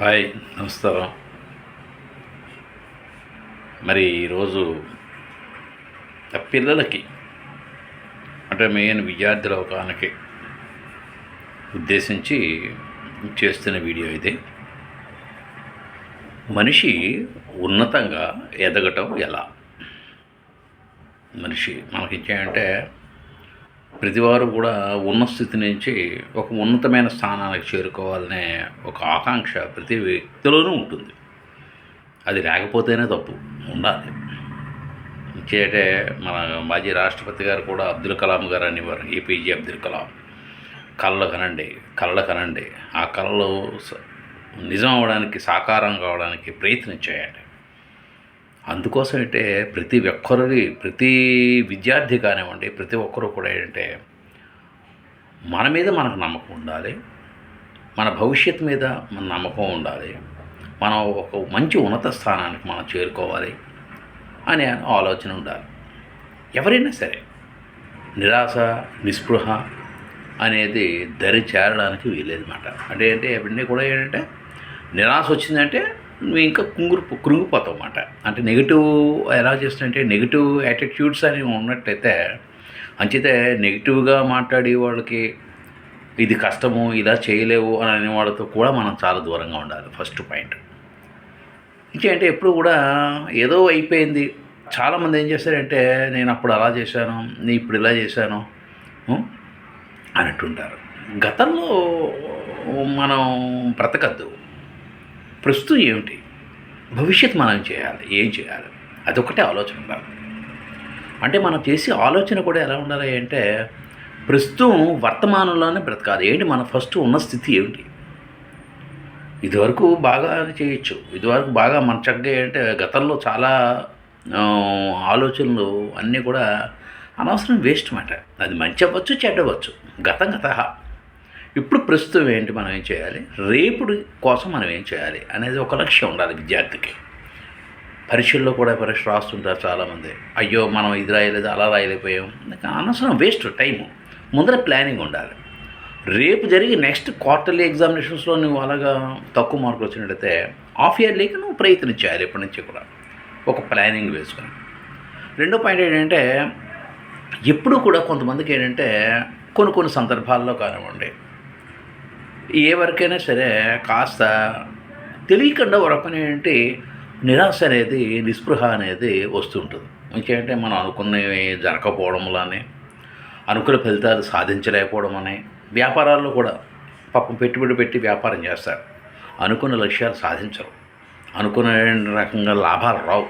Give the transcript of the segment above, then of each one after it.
Hi నమస్కారం మరి ఈరోజు పిల్లలకి అంటే మెయిన్ విద్యార్థుల అవగాహనకి ఉద్దేశించి చేస్తున్న వీడియో ఇది. మనిషి ఉన్నతంగా ఎదగటం ఎలా? మనిషి మనకి ఏంటి అంటే ప్రతివారు కూడా ఉన్న స్థితి నుంచి ఒక ఉన్నతమైన స్థానానికి చేరుకోవాలనే ఒక ఆకాంక్ష ప్రతి వ్యక్తిలోనూ ఉంటుంది. అది లేకపోతేనే తప్పు ఉండాలి. ఇంకేటే మన మాజీ రాష్ట్రపతి గారు కూడా అబ్దుల్ కలాం గారు అనేవారు ఏపీజే అబ్దుల్ కలాం. కళలు కనండి కళలు కనండి. ఆ కళలు నిజం అవడానికి సాకారం కావడానికి ప్రయత్నం చేయండి అందుకోసం అంటే ప్రతి ఒక్కరి ప్రతి విద్యార్థి కానివ్వండి ప్రతి ఒక్కరు కూడా ఏంటంటే మన మీద మనకు నమ్మకం ఉండాలి. మన భవిష్యత్తు మీద మన నమ్మకం ఉండాలి. మనం ఒక మంచి ఉన్నత స్థానానికి మనం చేరుకోవాలి అనే ఆలోచన ఉండాలి. ఎవరైనా సరే నిరాశ నిస్పృహ అనేది దరి చేరడానికి వీలేదన్నమాట అంటే ఏంటి అవన్నీ కూడా ఏంటంటే నిరాశ వచ్చిందంటే నువ్వు ఇంకా కుంగురు కృంగిపోతావు అన్నమాట. అంటే నెగిటివ్ ఎలా చేస్తుంటే నెగిటివ్ యాటిట్యూడ్స్ అని ఉన్నట్లయితే అంచితే నెగిటివ్గా మాట్లాడే వాళ్ళకి ఇది కష్టము ఇలా చేయలేవు అని అనే వాళ్ళతో కూడా మనం చాలా దూరంగా ఉండాలి ఫస్ట్ పాయింట్ ఇంకేంటే ఎప్పుడు కూడా ఏదో అయిపోయింది. చాలామంది ఏం చేస్తారంటే నేను అప్పుడు అలా చేశాను నేను ఇప్పుడు ఇలా చేశాను ఉం? అన్నట్టుంటారు. గతంలో మనం బ్రతకద్దు. ప్రస్తుతం ఏమిటి? భవిష్యత్తు మనం చేయాలి ఏం చేయాలి? అదొకటే ఆలోచన ఉండాలి అంటే మనం చేసే ఆలోచన కూడా ఎలా ఉండాలి అంటే ప్రస్తుతం వర్తమానంలోనే బ్రతకాలి. ఏంటి? మన ఫస్ట్ ఉన్న స్థితి ఏమిటి? ఇదివరకు బాగా చేయొచ్చు. ఇదివరకు బాగా మన చక్కగా అంటే గతంలో చాలా ఆలోచనలు అన్నీ కూడా అనవసరం వేస్ట్ మాట. అది మంచి అవ్వచ్చు చెడ్డవచ్చు గతం గత. ఇప్పుడు ప్రస్తుతం ఏంటి మనం ఏం చేయాలి? రేపుడు కోసం మనం ఏం చేయాలి? అనేది ఒక లక్ష్యం ఉండాలి విద్యార్థికి. పరీక్షల్లో కూడా పరీక్ష రాస్తుంటారు చాలామంది. అయ్యో మనం ఇది రాయలేదు అలా రాయలేకపోయాం. అనవసరం వేస్ట్ టైము. ముందర ప్లానింగ్ ఉండాలి. రేపు జరిగి నెక్స్ట్ క్వార్టర్లీ ఎగ్జామినేషన్స్లో నువ్వు అలాగా తక్కువ మార్కులు వచ్చినట్లయితే హాఫ్ ఇయర్లీకి నువ్వు ప్రయత్నం చేయాలి ఇప్పటి నుంచి కూడా. ఒక ప్లానింగ్ వేసుకొని. రెండో పాయింట్ ఏంటంటే ఎప్పుడు కూడా కొంతమందికి ఏంటంటే కొన్ని కొన్ని సందర్భాల్లో కానివ్వండి ఏ వరకైనా సరే కాస్త తెలియకుండా ఒక పని ఏంటి నిరాశ అనేది నిస్పృహ అనేది వస్తుంటుంది. ఇంకేంటే మనం అనుకున్నవి జరగకపోవడంలానే అనుకున్న ఫలితాలు సాధించలేకపోవడం అని వ్యాపారాల్లో కూడా పాపం పెట్టుబడి పెట్టి వ్యాపారం చేస్తారు. అనుకున్న లక్ష్యాలు సాధించరు. అనుకున్న రకంగా లాభాలు రావు.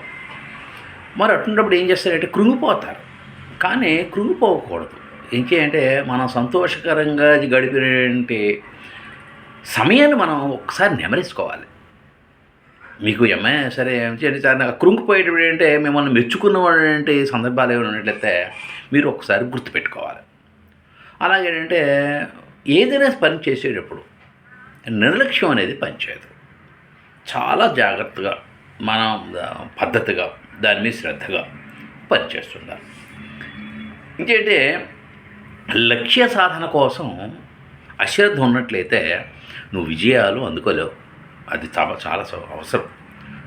మరి అటువంటిప్పుడు ఏం చేస్తారంటే కృంగిపోతారు. కానీ కృంగిపోకూడదు. ఇంకేంటే మనం సంతోషకరంగా గడిపినటువంటి సమయాన్ని మనం ఒకసారి నెమరేసుకోవాలి. మీకు ఎంఏ సరే ఏం చేయండి సార్ నాకు కృంగిపోయేటప్పుడు ఏంటంటే మిమ్మల్ని మెచ్చుకున్నటువంటి సందర్భాలు ఏమైనా ఉన్నట్లయితే మీరు ఒకసారి గుర్తుపెట్టుకోవాలి. అలాగేంటంటే ఏదైనా పని చేసేటప్పుడు నిర్లక్ష్యం అనేది పనిచేయదు. చాలా జాగ్రత్తగా మనం పద్ధతిగా దాని మీద శ్రద్ధగా పనిచేస్తుండాలి. ఇంకేంటే లక్ష్య సాధన కోసం అశ్రద్ధ ఉన్నట్లయితే నువ్వు విజయాలు అందుకోలేవు. అది చాలా చాలా అవసరం.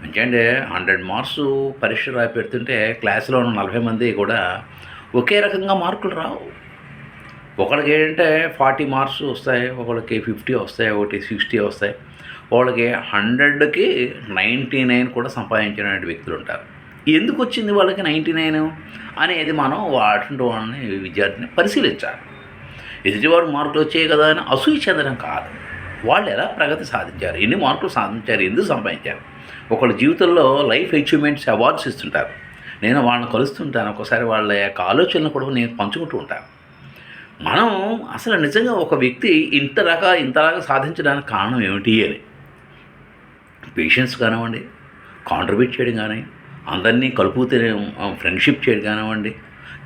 ఎందుకంటే హండ్రెడ్ మార్క్స్ పరీక్ష రాయి పెడుతుంటే క్లాసులో ఉన్న నలభై మంది కూడా ఒకే రకంగా మార్కులు రావు. ఒకళ్ళకి ఏంటంటే ఫార్టీ మార్క్స్ వస్తాయి ఒకళ్ళకి ఫిఫ్టీ వస్తాయి ఒకటి సిక్స్టీ వస్తాయి. వాళ్ళకి హండ్రెడ్కి నైంటీ నైన్ కూడా సంపాదించిన వ్యక్తులు ఉంటారు. ఎందుకు వచ్చింది వాళ్ళకి నైంటీ నైన్ అనేది మనం వాటి వాళ్ళని విద్యార్థిని పరిశీలించాలి. ఎదుటివారు మార్కులు వచ్చాయి కదా అని అసూయ చెందడం కాదు. వాళ్ళు ఎలా ప్రగతి సాధించారు? ఎన్ని మార్కులు సాధించారు? ఎందుకు సంపాదించారు? ఒకళ్ళ జీవితంలో లైఫ్ అచీవ్మెంట్స్ అవార్డ్స్ ఇస్తుంటారు. నేను వాళ్ళని కలుస్తుంటాను. ఒకసారి వాళ్ళ యొక్క ఆలోచనలు కూడా నేను పంచుకుంటూ ఉంటాను. మనం అసలు నిజంగా ఒక వ్యక్తి ఇంతలాగా ఇంతలాగా సాధించడానికి కారణం ఏమిటి అని? పేషెన్స్ కానివ్వండి కాంట్రిబ్యూట్ చేయడం కానీ అందరినీ కలుపుతూ ఫ్రెండ్షిప్ చేయడం కానివ్వండి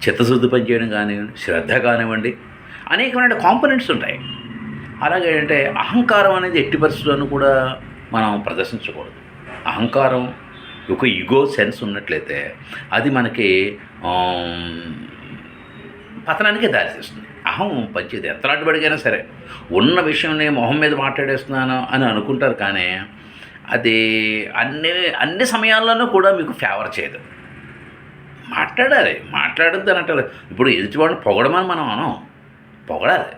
చిత్తశుద్ధి పనిచేయడం కానివ్వండి శ్రద్ధ కానివ్వండి అనేకమైన కాంపనెంట్స్ ఉంటాయి. అలాగే అంటే అహంకారం అనేది ఎట్టి పరిస్థితుల్లోనూ కూడా మనం ప్రదర్శించకూడదు. అహంకారం ఒక ఇగో సెన్స్ ఉన్నట్లయితే అది మనకి పతనానికే పతనానికి దారితీస్తుంది అహం పంచేది ఎంతలాంటి బడికైనా సరే ఉన్న విషయంని మొహం మీద మాట్లాడేస్తున్నాను అని అనుకుంటారు కానీ అది అన్ని అన్ని సమయాల్లోనూ కూడా మీకు ఫేవర్ చేయదు. మాట్లాడాలి మాట్లాడద్దు అని అంటారు. ఇప్పుడు ఎదుటివాడిని పొగడమని మనం అనం పొగడాలి.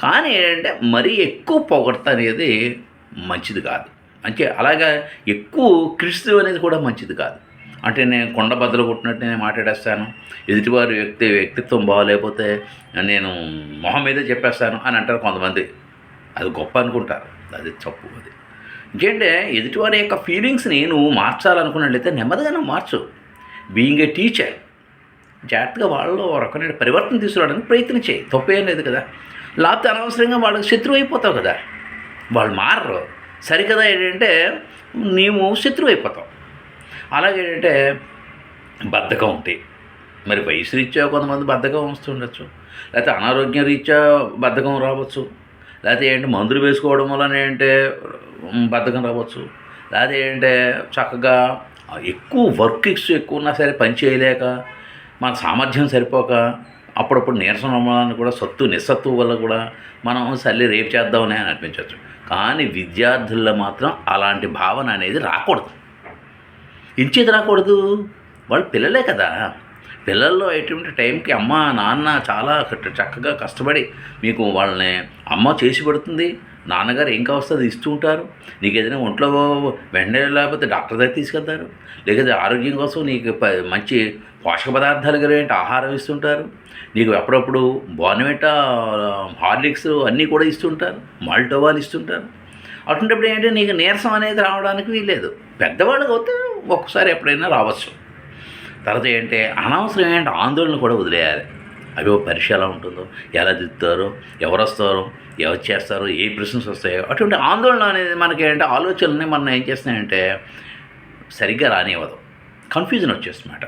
కానీ ఏంటంటే మరీ ఎక్కువ పొగడత అనేది మంచిది కాదు. అంటే అలాగా ఎక్కువ క్రిస్తు అనేది కూడా మంచిది కాదు. అంటే నేను కొండ బద్దలు కొట్టినట్టు నేను మాట్లాడేస్తాను ఎదుటివారి వ్యక్తి వ్యక్తిత్వం బాగోలేకపోతే నేను మొహం మీదే చెప్పేస్తాను అని అంటారు కొంతమంది. అది గొప్ప అనుకుంటారు. అది తప్పు అది. ఇంకేంటే ఎదుటివారి యొక్క ఫీలింగ్స్ని నువ్వు మార్చాలనుకున్నట్లయితే నెమ్మదిగా నువ్వు మార్చు. బీయింగ్ ఏ టీచర్ జాగ్రత్తగా వాళ్ళు ఒక రకమైన పరివర్తన తీసుకురావడానికి ప్రయత్నం చేయి. తప్పేం లేదు కదా. లేకపోతే అనవసరంగా వాళ్ళకి శత్రువు అయిపోతావు కదా. వాళ్ళు మారరు. సరికదా ఏంటంటే నీవు శత్రువు అయిపోతావు. అలాగే ఏంటంటే బద్ధకం ఉంటాయి మరి వయసు రీత్యా కొంతమంది బద్ధకం వస్తుండొచ్చు లేకపోతే అనారోగ్యం రీత్యా బద్ధకం రావచ్చు. లేకపోతే ఏంటి మందులు వేసుకోవడం వలన ఏంటంటే బద్ధకం రావచ్చు. లేకపోతే ఏంటంటే చక్కగా ఎక్కువ వర్క్ ఎక్కువ ఉన్నా సరే పని చేయలేక మన సామర్థ్యం సరిపోక అప్పుడప్పుడు నీరసం అవ్వాలని కూడా సత్తు నిస్సత్తు వల్ల కూడా మనం సల్లి రేపు చేద్దామని అని అనిపించవచ్చు కానీ విద్యార్థుల్లో మాత్రం అలాంటి భావన అనేది రాకూడదు. ఇంచేది రాకూడదు? వాళ్ళు పిల్లలే కదా. పిల్లల్లో ఎటువంటి టైంకి అమ్మ నాన్న చాలా చక్కగా కష్టపడి మీకు వాళ్ళని అమ్మ చేసి పెడుతుంది. నాన్నగారు ఏం కావస్తుంది ఇస్తూ ఉంటారు. నీకు ఏదైనా ఒంట్లో వెంటనే లేకపోతే డాక్టర్ దగ్గర తీసుకెళ్తారు. లేకపోతే ఆరోగ్యం కోసం నీకు ప- మంచి పోషక పదార్థాలు కలిగిన ఆహారం ఇస్తుంటారు? నీకు అప్పుడప్పుడు బోర్నవిటా హార్లిక్స్ అన్నీ కూడా ఇస్తుంటారు? మాల్టోవాలు ఇస్తుంటారు? అటువంటిప్పుడు ఏంటంటే నీకు నీరసం అనేది రావడానికి వీల్లేదు. పెద్దవాళ్ళకి అయితే ఒక్కసారి ఎప్పుడైనా రావచ్చు. తర్వాత ఏంటంటే అనవసరమైన ఆందోళన కూడా వదిలేయాలి. అవి ఓ పరీక్ష ఎలా ఉంటుందో ఎలా దిద్దుతారో ఎవరు వస్తారో ఎవరు చేస్తారో ఏ ప్రశ్నలు వస్తాయో అటువంటి ఆందోళన అనేది మనకి ఏంటంటే ఆలోచనల్ని మనం ఏం చేస్తున్నాయంటే సరిగ్గా రానివ్వదు. కన్ఫ్యూజన్ వచ్చేస్తుందన్నమాట.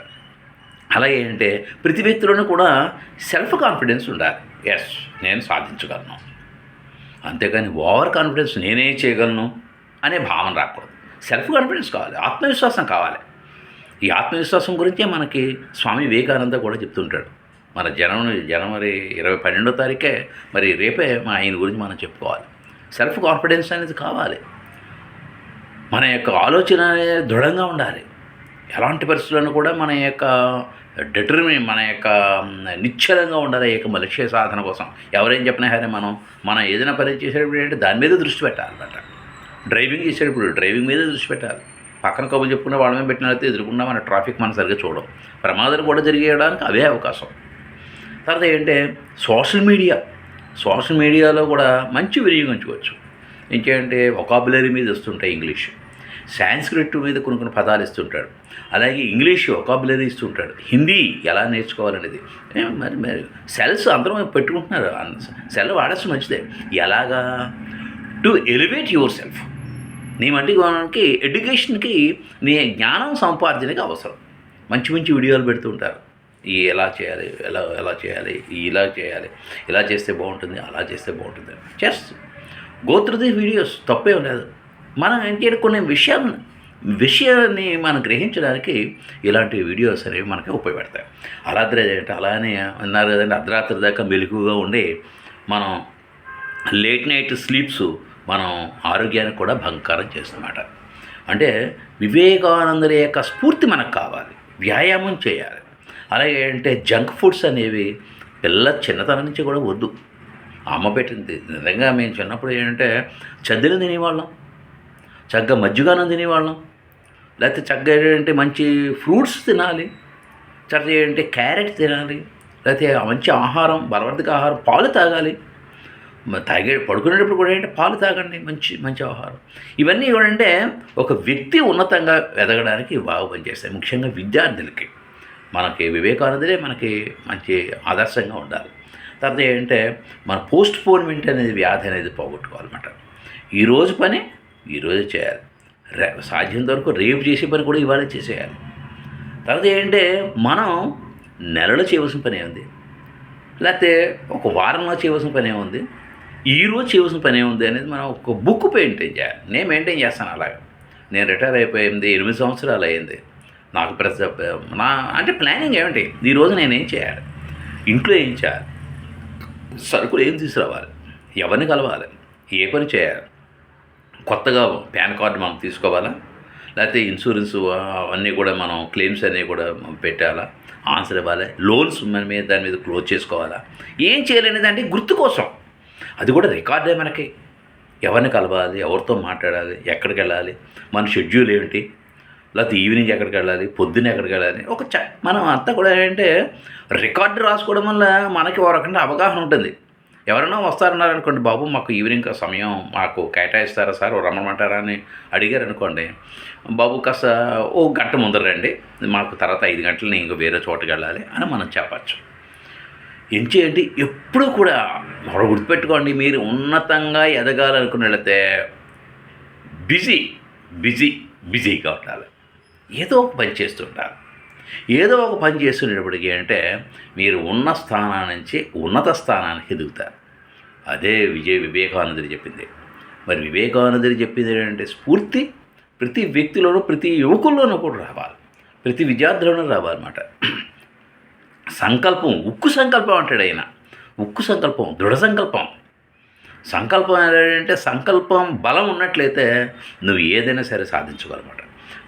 అలాగే అంటే ప్రతి వ్యక్తిలోనూ కూడా సెల్ఫ్ కాన్ఫిడెన్స్ ఉండాలి. ఎస్ నేను సాధించగలను. అంతేగాని ఓవర్ కాన్ఫిడెన్స్ నేనే చేయగలను అనే భావన రాకూడదు. సెల్ఫ్ కాన్ఫిడెన్స్ కావాలి ఆత్మవిశ్వాసం కావాలి. ఈ ఆత్మవిశ్వాసం గురించే మనకి స్వామి వివేకానంద కూడా చెప్తుంటాడు. మన జనవరి జనవరి ఇరవై పన్నెండో తారీఖే మరి రేపే మా ఆయన గురించి మనం చెప్పుకోవాలి. సెల్ఫ్ కాన్ఫిడెన్స్ అనేది కావాలి. మన యొక్క ఆలోచన అనేది దృఢంగా ఉండాలి. ఎలాంటి పరిస్థితులను కూడా మన యొక్క డిటర్మిన్ మన యొక్క నిశ్చలంగా ఉండాలి ఈ యొక్క లక్ష్య సాధన కోసం. ఎవరేం చెప్పినా సరే మనం మనం ఏదైనా పని చేసేటప్పుడు ఏంటంటే దాని మీద దృష్టి పెట్టాలన్నమాట. డ్రైవింగ్ చేసేటప్పుడు డ్రైవింగ్ మీద దృష్టి పెట్టాలి. పక్కన కబులు చెప్పుకున్న వాళ్ళ మీద పెట్టినట్లయితే ఎదురుకుండా మన ట్రాఫిక్ మన సరిగ్గా చూడం ప్రమాదాలు కూడా జరిగేయడానికి అవే అవకాశం. తర్వాత ఏంటంటే సోషల్ మీడియా. సోషల్ మీడియాలో కూడా మంచి వినియోగించుకోవచ్చు. ఇంకేంటే ఒకాబులరీ మీద వస్తుంటాయి ఇంగ్లీష్. సాంస్క్రిట్ మీద కొన్ని కొన్ని పదాలు ఇస్తుంటాడు అలాగే ఇంగ్లీష్ ఒకాబులరీ ఇస్తుంటాడు హిందీ ఎలా నేర్చుకోవాలనేది. మరి మరి సెల్స్ అందరం పెట్టుకుంటున్నారు. సెల్ వాడచ్చు మంచిదే. ఎలాగా? టు ఎలివేట్ యువర్ సెల్ఫ్ నీ మట్టికి ఎడ్యుకేషన్కి నీ జ్ఞానం సంపార్జనకి అవసరం. మంచి మంచి వీడియోలు పెడుతుంటారు ఈ ఎలా చేయాలి ఎలా ఎలా చేయాలి ఈ ఇలా చేయాలి ఇలా చేస్తే బాగుంటుంది అలా చేస్తే బాగుంటుంది. జస్ట్ గో వీడియోస్ తప్పే లేదు. మనం ఏంటి కొన్ని విషయాలు విషయాన్ని మనం గ్రహించడానికి ఇలాంటి వీడియోస్ అనేవి మనకి ఉపయోగపడతాయి. అర్ధరాత్రి ఏంటంటే అలానే అన్నారు కదండి అర్ధరాత్రి దాకా మెలకుగా ఉండి మనం లేట్ నైట్ స్లీప్స్ మనం ఆరోగ్యానికి కూడా భంకారం చేస్తున్నమాట. అంటే వివేకానందుల యొక్క స్ఫూర్తి మనకు కావాలి వ్యాయామం చేయాలి. అలాగే అంటే జంక్ ఫుడ్స్ అనేవి పిల్ల చిన్నతనం నుంచి కూడా వద్దు. అమ్మ పెట్టింది. నిజంగా మేము చిన్నప్పుడు ఏంటంటే చద్దలు తినేవాళ్ళం. చక్కగా మజ్జిగానం తినేవాళ్ళం. లేకపోతే చక్కగా ఏంటంటే మంచి ఫ్రూట్స్ తినాలి. చక్కగా ఏంటంటే క్యారెట్ తినాలి. లేకపోతే మంచి ఆహారం బలవర్ధక ఆహారం పాలు తాగాలి. తాగే పడుకునేటప్పుడు కూడా ఏంటంటే పాలు తాగండి. మంచి మంచి ఆహారం. ఇవన్నీ ఏంటంటే ఒక వ్యక్తి ఉన్నతంగా ఎదగడానికి బాగా పనిచేస్తాయి. ముఖ్యంగా విద్యార్థులకి. మనకి వివేకానందులే మనకి మంచి ఆదర్శంగా ఉండాలి. తర్వాత ఏంటంటే మన పోస్ట్ పోన్మెంట్ అనేది వ్యాధి అనేది పోగొట్టుకోవాలన్నమాట. ఈరోజు పని ఈరోజు చేయాలి. రే సాధ్యంత వరకు రేపు చేసే పని కూడా ఇవాళ చేసేయాలి. తర్వాత ఏంటంటే మనం నెలలో చేయవలసిన పని ఏముంది? లేకపోతే ఒక వారంలో చేయవలసిన పని ఏముంది? ఈరోజు చేయవలసిన పని ఏముంది అనేది మనం ఒక బుక్ మెయింటైన్ చేయాలి. నేను మెయింటైన్ చేస్తాను అలాగా. నేను రిటైర్ అయిపోయింది ఎనిమిది సంవత్సరాలు అయింది. నాకు ప్రతి నా అంటే ప్లానింగ్ ఏమిటి? ఈరోజు నేను ఏం చేయాలి? ఇంట్లో ఏం చేయాలి? సరుకులు ఏం తీసుకురావాలి? ఎవరిని కలవాలి? ఏ పని చేయాలి? కొత్తగా పాన్ కార్డు మనం తీసుకోవాలా? లేకపోతే ఇన్సూరెన్స్ అవన్నీ కూడా మనం క్లెయిమ్స్ అన్నీ కూడా పెట్టాలా? ఆన్సర్ ఇవ్వాలి? లోన్స్ మన మీద దాని మీద క్లోజ్ చేసుకోవాలా? ఏం చేయలేనిది అంటే గుర్తు కోసం. అది కూడా రికార్డే మనకి. ఎవరిని కలవాలి? ఎవరితో మాట్లాడాలి? ఎక్కడికి వెళ్ళాలి? మన షెడ్యూల్ ఏమిటి లేకపోతే ఈవినింగ్ ఎక్కడికి వెళ్ళాలి? పొద్దున్న ఎక్కడికి వెళ్ళాలి? ఒక చ మనం అంతా కూడా ఏంటంటే రికార్డు రాసుకోవడం వల్ల మనకి ఒక రకంగా అవగాహన ఉంటుంది. ఎవరైనా వస్తారన్నారు అనుకోండి బాబు మాకు ఈవినింగ్ సమయం మాకు కేటాయిస్తారా సార్? ఓ రమ్మమంటారా అని అడిగారు అనుకోండి బాబు కాస్త ఓ గంట ముందర రండి మాకు తర్వాత ఐదు గంటలు నేను ఇంకో వేరే చోటుకి వెళ్ళాలి అని మనం చెప్పచ్చు. ఏం చేయండి కూడా మరో గుర్తుపెట్టుకోండి మీరు ఉన్నతంగా ఎదగాలనుకున్నట్లయితే బిజీ బిజీ బిజీగా ఉండాలి. ఏదో ఒక పని చేస్తుంటారు ఏదో ఒక పని చేస్తున్నప్పటికీ అంటే మీరు ఉన్న స్థానం నుంచి ఉన్నత స్థానానికి ఎదుగుతారు. అదే విజయ వివేకానందుడు చెప్పింది. మరి వివేకానందుడు చెప్పింది ఏంటంటే స్ఫూర్తి ప్రతి వ్యక్తిలోనూ ప్రతి యువకుల్లోనూ కూడా రావాలి. ప్రతి విద్యార్థుల్లోనూ రావాలన్నమాట. సంకల్పం ఉక్కు సంకల్పం అంటాడు ఆయన. ఉక్కు సంకల్పం దృఢ సంకల్పం. సంకల్పం ఏంటంటే సంకల్పం బలం ఉన్నట్లయితే నువ్వు ఏదైనా సరే సాధించగలమాట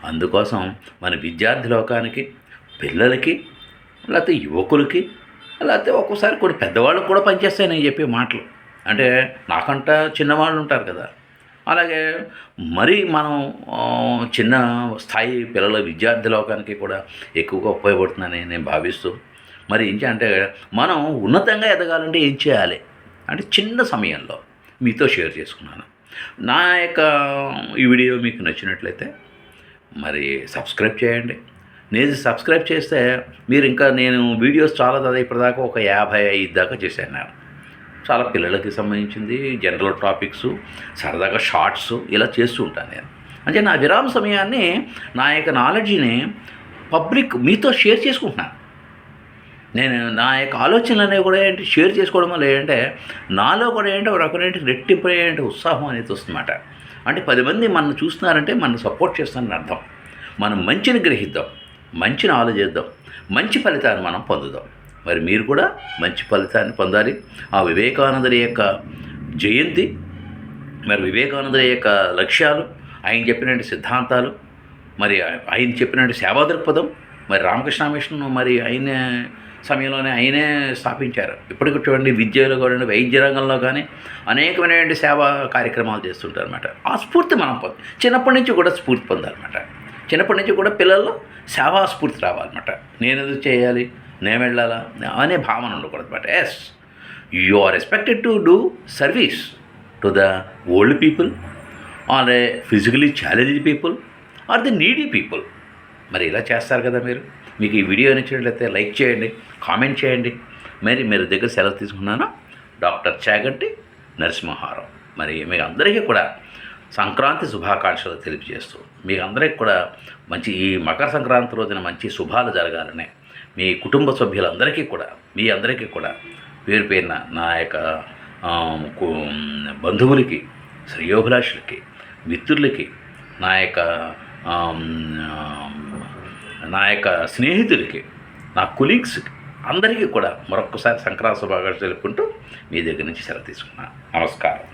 అందుకోసం మన విద్యార్థి లోకానికి పిల్లలకి లేకపోతే యువకులకి లేకపోతే ఒక్కోసారి కొన్ని పెద్దవాళ్ళకి కూడా పనిచేస్తాయి నేను చెప్పే మాటలు. అంటే నాకంట చిన్నవాళ్ళు ఉంటారు కదా. అలాగే మరి మనం చిన్న స్థాయి పిల్లల విద్యార్థి లోకానికి కూడా ఎక్కువగా ఉపయోగపడుతుందని నేను భావిస్తూ మరి ఏంటి అంటే మనం ఉన్నతంగా ఎదగాలంటే ఏం చేయాలి? అంటే చిన్న సమయంలో మీతో షేర్ చేసుకున్నాను. నా యొక్క ఈ వీడియో మీకు నచ్చినట్లయితే మరి సబ్స్క్రైబ్ చేయండి. నేను సబ్స్క్రైబ్ చేస్తే మీరు ఇంకా నేను వీడియోస్ చాలా దాదాపు ఇప్పటిదాకా ఒక యాభై ఐదు దాకా చేశాను నేను. చాలా పిల్లలకి సంబంధించింది జనరల్ టాపిక్స్ సరదాగా షార్ట్స్ ఇలా చేస్తూ ఉంటాను నేను. అంటే నా విరామ సమయాన్ని నా యొక్క నాలెడ్జ్ని పబ్లిక్ మీతో షేర్ చేసుకుంటున్నాను. నేను నా యొక్క ఆలోచనలు అనేవి కూడా ఏంటి షేర్ చేసుకోవడం వల్ల ఏంటంటే నాలో కూడా ఏంటో ఒక రకమైన రెట్టింపు ఉత్సాహం అనేది వస్తుందన్నమాట. అంటే పది మంది మనం చూస్తున్నారంటే మనం సపోర్ట్ చేస్తానని అర్థం. మనం మంచిని గ్రహిద్దాం. మంచిని ఆలోచిద్దాం మంచి ఫలితాన్ని మనం పొందుదాం. మరి మీరు కూడా మంచి ఫలితాన్ని పొందాలి. ఆ వివేకానందుల యొక్క జయంతి మరి వివేకానందుల యొక్క లక్ష్యాలు ఆయన చెప్పినటువంటి సిద్ధాంతాలు మరి ఆయన చెప్పినటువంటి సేవా దృక్పథం మరి రామకృష్ణ మిషన్ మరి ఆయన సమయంలోనే ఆయనే స్థాపించారు. ఇప్పటికి చూడండి విద్యలో కానీ వైద్య రంగంలో కానీ అనేకమైనటువంటి సేవా కార్యక్రమాలు చేస్తుంటారు అనమాట ఆ స్ఫూర్తి మనం పొంది చిన్నప్పటి నుంచి కూడా స్ఫూర్తి పొందాలన్నమాట. చిన్నప్పటి నుంచి కూడా పిల్లల్లో సేవా స్ఫూర్తి రావాలన్నమాట. నేను ఎందుకు చేయాలి? నేను వెళ్ళాలా? అనే భావన ఉండకూడదు అనమాట as you are expected to do service to the old people or a physically challenged people or the needy people మరి ఇలా చేస్తారు కదా మీరు? మీకు ఈ వీడియో నచ్చినట్లయితే లైక్ చేయండి కామెంట్ చేయండి. మరి మీరు దగ్గర సెలవు తీసుకున్నాను డాక్టర్ చాగంటి నరసింహారావు. మరి మీ అందరికీ కూడా సంక్రాంతి శుభాకాంక్షలు తెలియజేస్తూ మీ అందరికి కూడా మంచి ఈ మకర సంక్రాంతి రోజున మంచి శుభాలు జరగాలని మీ కుటుంబ సభ్యులందరికీ కూడా మీ అందరికీ కూడా పేరు పేరిన నా యొక్క బంధువులకి శ్రేయోభిలాషులకి మిత్రులకి నా యొక్క నా యొక్క స్నేహితులకి నా కొలీగ్స్కి అందరికీ కూడా మరొకసారి సంక్రాంతి శుభాకాంక్షలు తెలుపుకుంటూ మీ దగ్గర నుంచి సెలవు తీసుకున్నాను నమస్కారం.